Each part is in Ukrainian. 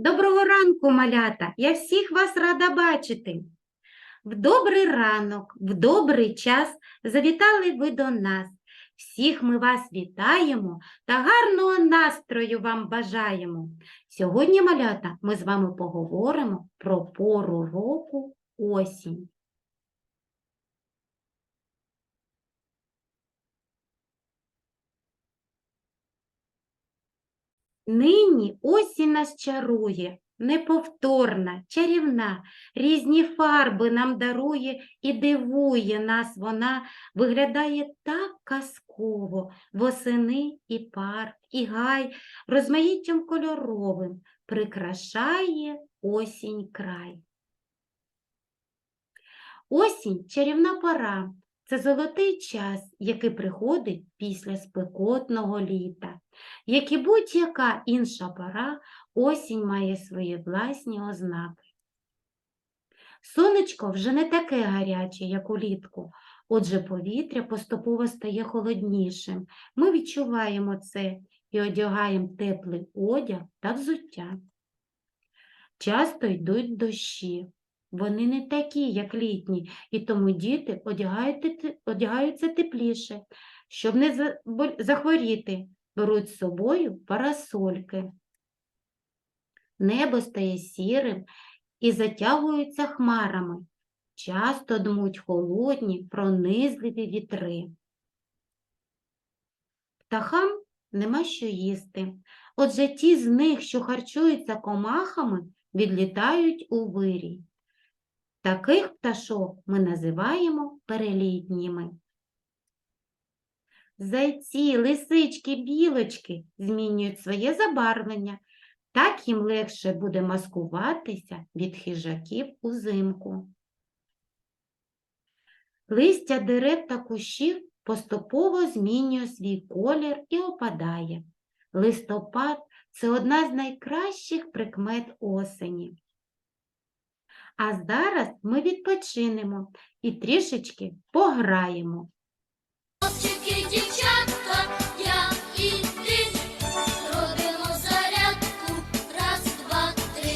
Доброго ранку, малята! Я всіх вас рада бачити. В добрий ранок, в добрий час завітали ви до нас. Всіх ми вас вітаємо та гарного настрою вам бажаємо. Сьогодні, малята, ми з вами поговоримо про пору року осінь. Нині осінь нас чарує, неповторна, чарівна, різні фарби нам дарує і дивує нас вона, виглядає так казково, восени і парк, і гай, розмаїттям кольоровим прикрашає осінь край. Осінь чарівна пора. Це золотий час, який приходить після спекотного літа. Як і будь-яка інша пора, осінь має свої власні ознаки. Сонечко вже не таке гаряче, як улітку, отже повітря поступово стає холоднішим. Ми відчуваємо це і одягаємо теплий одяг та взуття. Часто йдуть дощі. Вони не такі, як літні, і тому діти одягаються тепліше, щоб не захворіти беруть з собою парасольки. Небо стає сірим і затягується хмарами. Часто дмуть холодні, пронизливі вітри. Птахам нема що їсти. Отже, ті з них, що харчуються комахами, відлітають у вирій. Таких пташок ми називаємо перелітніми. Зайці, лисички, білочки змінюють своє забарвлення. Так їм легше буде маскуватися від хижаків узимку. Листя дерев та кущів поступово змінює свій колір і опадає. Листопад це одна з найкращих прикмет осені. А зараз ми відпочинемо і трішечки пограємо. Хлопчики, дівчатка, я і ти робимо зарядку. Раз, два, три.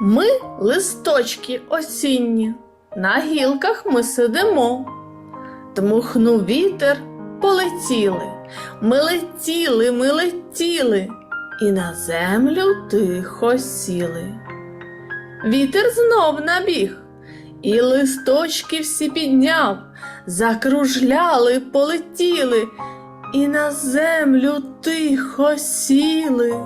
Ми листочки осінні, на гілках ми сидимо. Дмухнув вітер, полетіли. Ми летіли, ми летіли, і на землю тихо сіли. Вітер знов набіг, і листочки всі підняв, закружляли, полетіли, і на землю тихо сіли.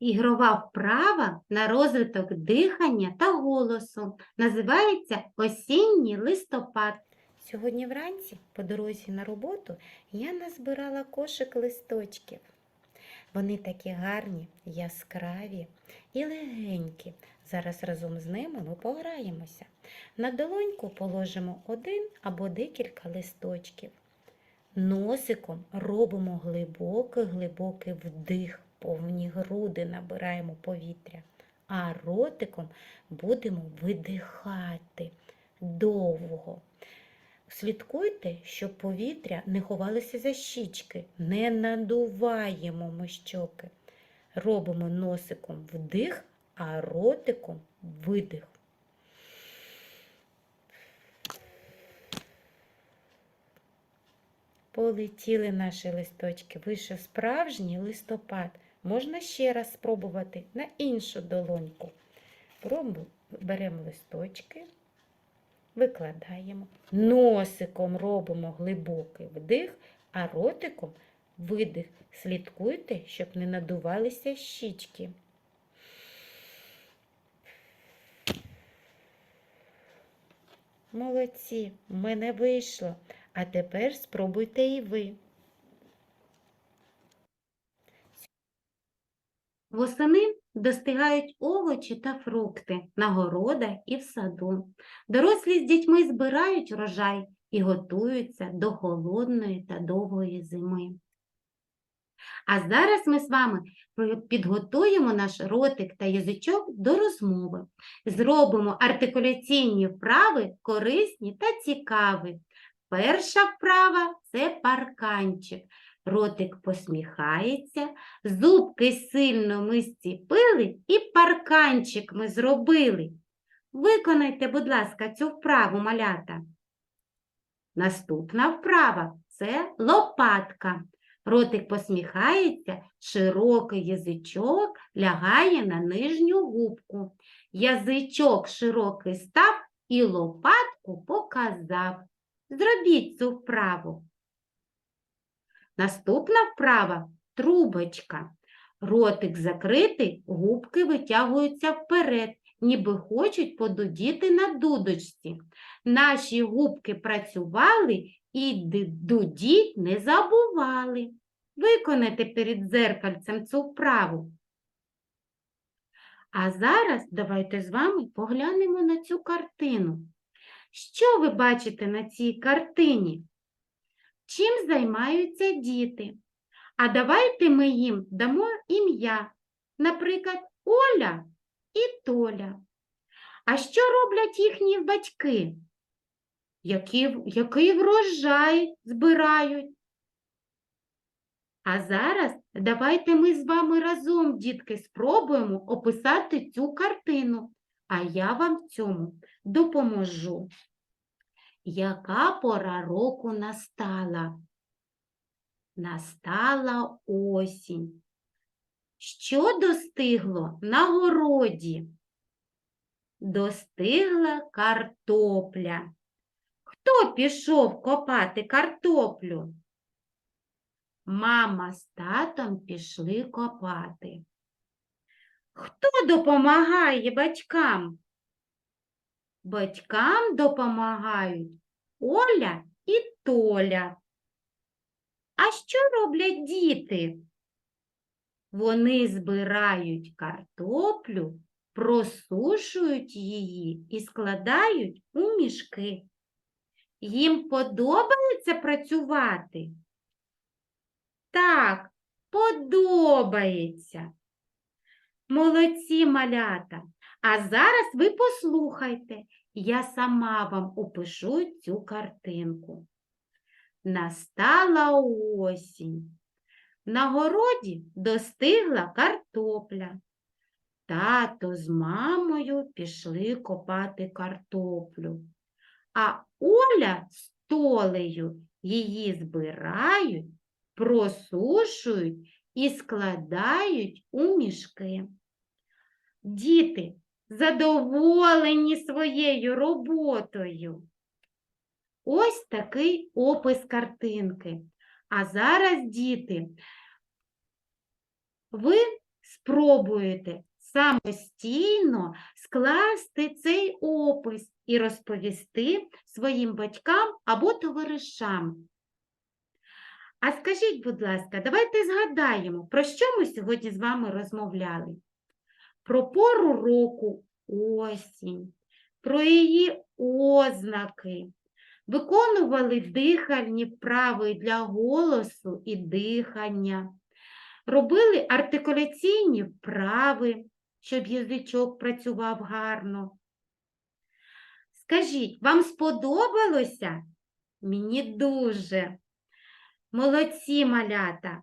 Ігрова вправа на розвиток дихання та голосу називається осінній листопад. Сьогодні вранці по дорозі на роботу я назбирала кошик листочків. Вони такі гарні, яскраві і легенькі. Зараз разом з ними ми пограємося. На долоньку положимо один або декілька листочків. Носиком робимо глибокий-глибокий вдих, повні груди набираємо повітря, а ротиком будемо видихати довго. Слідкуйте, щоб повітря не ховалося за щічки, не надуваємо ми щоки. Робимо носиком вдих, а ротиком видих. Полетіли наші листочки, вийшов справжній листопад. Можна ще раз спробувати на іншу долоньку. Беремо листочки, викладаємо. Носиком робимо глибокий вдих, а ротиком видих. Слідкуйте, щоб не надувалися щічки. Молодці, в мене вийшло. А тепер спробуйте і ви. Восени достигають овочі та фрукти на городах і в саду. Дорослі з дітьми збирають врожай і готуються до холодної та довгої зими. А зараз ми з вами підготуємо наш ротик та язичок до розмови. Зробимо артикуляційні вправи корисні та цікаві. Перша вправа це парканчик. Ротик посміхається, зубки сильно ми зціпили і парканчик ми зробили. Виконайте, будь ласка, цю вправу, малята. Наступна вправа це лопатка. Ротик посміхається, широкий язичок лягає на нижню губку. Язичок широкий став і лопатку показав. Зробіть цю вправу. Наступна вправа трубочка. Ротик закритий, губки витягуються вперед, ніби хочуть подудіти на дудочці. Наші губки працювали і дудіть не забували. Виконайте перед дзеркальцем цю вправу. А зараз давайте з вами поглянемо на цю картину. Що ви бачите на цій картині? Чим займаються діти? А давайте ми їм дамо ім'я, наприклад, Оля і Толя. А що роблять їхні батьки? Які, в- який врожай збирають? А зараз давайте ми з вами разом, дітки, спробуємо описати цю картину, а я вам в цьому допоможу. Яка пора року настала? Настала осінь. Що достигло на городі? Достигла картопля. Хто пішов копати картоплю? Мама з татом пішли копати. Хто допомагає батькам? Батькам допомагають Оля і Толя. А що роблять діти? Вони збирають картоплю, просушують її і складають у мішки. Їм подобається працювати? Так, подобається. Молодці малята. А зараз ви послухайте, я сама вам опишу цю картинку. Настала осінь. На городі достигла картопля. Тато з мамою пішли копати картоплю. А Оля з Толею її збирають, просушують і складають у мішки. Діти задоволені своєю роботою. Ось такий опис картинки. А зараз, діти, ви спробуєте самостійно скласти цей опис і розповісти своїм батькам або товаришам. А скажіть, будь ласка, давайте згадаємо, про що ми сьогодні з вами розмовляли? Про пору року осінь, про її ознаки, виконували дихальні вправи для голосу і дихання, робили артикуляційні вправи, щоб язичок працював гарно. Скажіть, вам сподобалося? Мені дуже. Молодці малята.